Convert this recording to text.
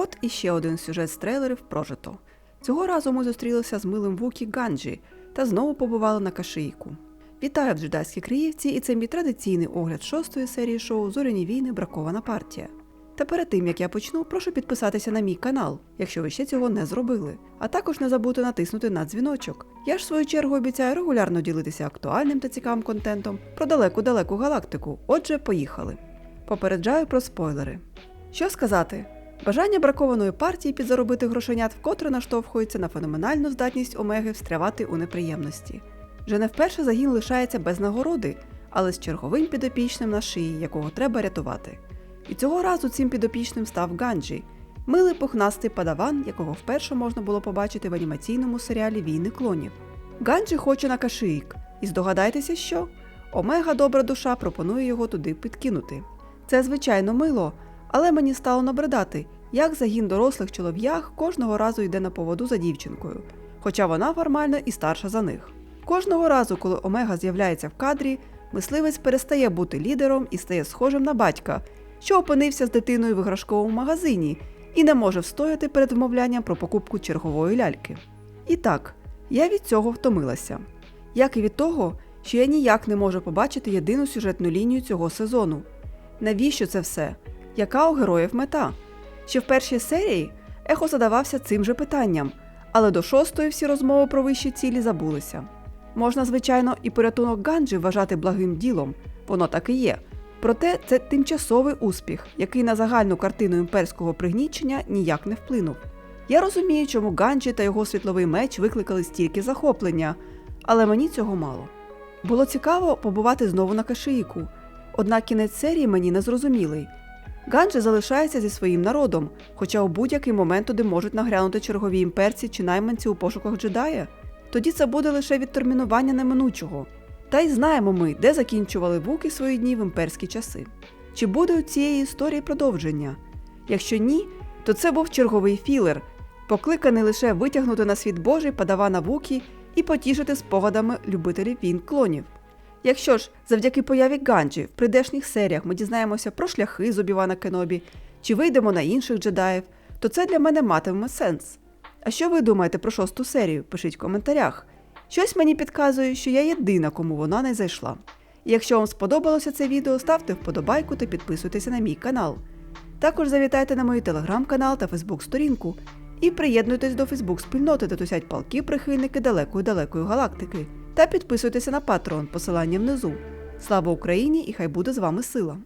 От іще один сюжет з трейлерів прожито. Цього разу ми зустрілися з милим Вукі Ганджі та знову побували на Кашийку. Вітаю в джедайській Криївці, і це мій традиційний огляд шостої серії шоу Зоряні війни Бракована партія. Та перед тим як я почну, прошу підписатися на мій канал, якщо ви ще цього не зробили. А також не забудьте натиснути на дзвіночок. Я ж в свою чергу обіцяю регулярно ділитися актуальним та цікавим контентом про далеку-далеку галактику. Отже, поїхали. Попереджаю про спойлери. Що сказати? Бажання бракованої партії підзаробити грошенят вкотре наштовхується на феноменальну здатність Омеги встрявати у неприємності. Вже не вперше загін лишається без нагороди, але з черговим підопічним на шиї, якого треба рятувати. І цього разу цим підопічним став Ганджі, милий пухнастий падаван, якого вперше можна було побачити в анімаційному серіалі Війни клонів. Ганджі хоче на кашиїк, і здогадайтеся, що Омега добра душа пропонує його туди підкинути. Це звичайно мило, але мені стало набридати, як загін дорослих чолов'ях кожного разу йде на поводу за дівчинкою, хоча вона формально і старша за них. Кожного разу, коли Омега з'являється в кадрі, мисливець перестає бути лідером і стає схожим на батька, що опинився з дитиною в іграшковому магазині і не може встояти перед вмовлянням про покупку чергової ляльки. І так, я від цього втомилася, як і від того, що я ніяк не можу побачити єдину сюжетну лінію цього сезону. Навіщо це все? Яка у героїв мета? Ще в першій серії ехо задавався цим же питанням, але до шостої всі розмови про вищі цілі забулися. Можна, звичайно, і порятунок Ганджі вважати благим ділом, воно так і є. Проте це тимчасовий успіх, який на загальну картину імперського пригнічення ніяк не вплинув. Я розумію, чому Ганджі та його світловий меч викликали стільки захоплення, але мені цього мало. Було цікаво побувати знову на Кашиїку, однак кінець серії мені не зрозумілий. Ганджі залишається зі своїм народом, хоча у будь-який момент туди можуть нагрянути чергові імперці чи найманці у пошуках джедая. Тоді це буде лише відтермінування неминучого. Та й знаємо ми, де закінчували вуки свої дні в імперські часи. Чи буде у цієї історії продовження? Якщо ні, то це був черговий філер, покликаний лише витягнути на світ Божий падавана вуки і потішити спогадами любителів війн клонів. Якщо ж завдяки появі Ганджі в прийдешніх серіях ми дізнаємося про шляхи з Обівана Кенобі чи вийдемо на інших джедаїв, то це для мене матиме сенс. А що ви думаєте про шосту серію? Пишіть в коментарях. Щось мені підказує, що я єдина, кому вона не зайшла. Якщо вам сподобалося це відео, ставте вподобайку та підписуйтеся на мій канал. Також завітайте на мій телеграм-канал та фейсбук-сторінку і приєднуйтесь до фейсбук-спільноти, де тусять палки прихильники далекої далекої галактики. Та підписуйтеся на Patreon, посилання внизу. Слава Україні і хай буде з вами сила!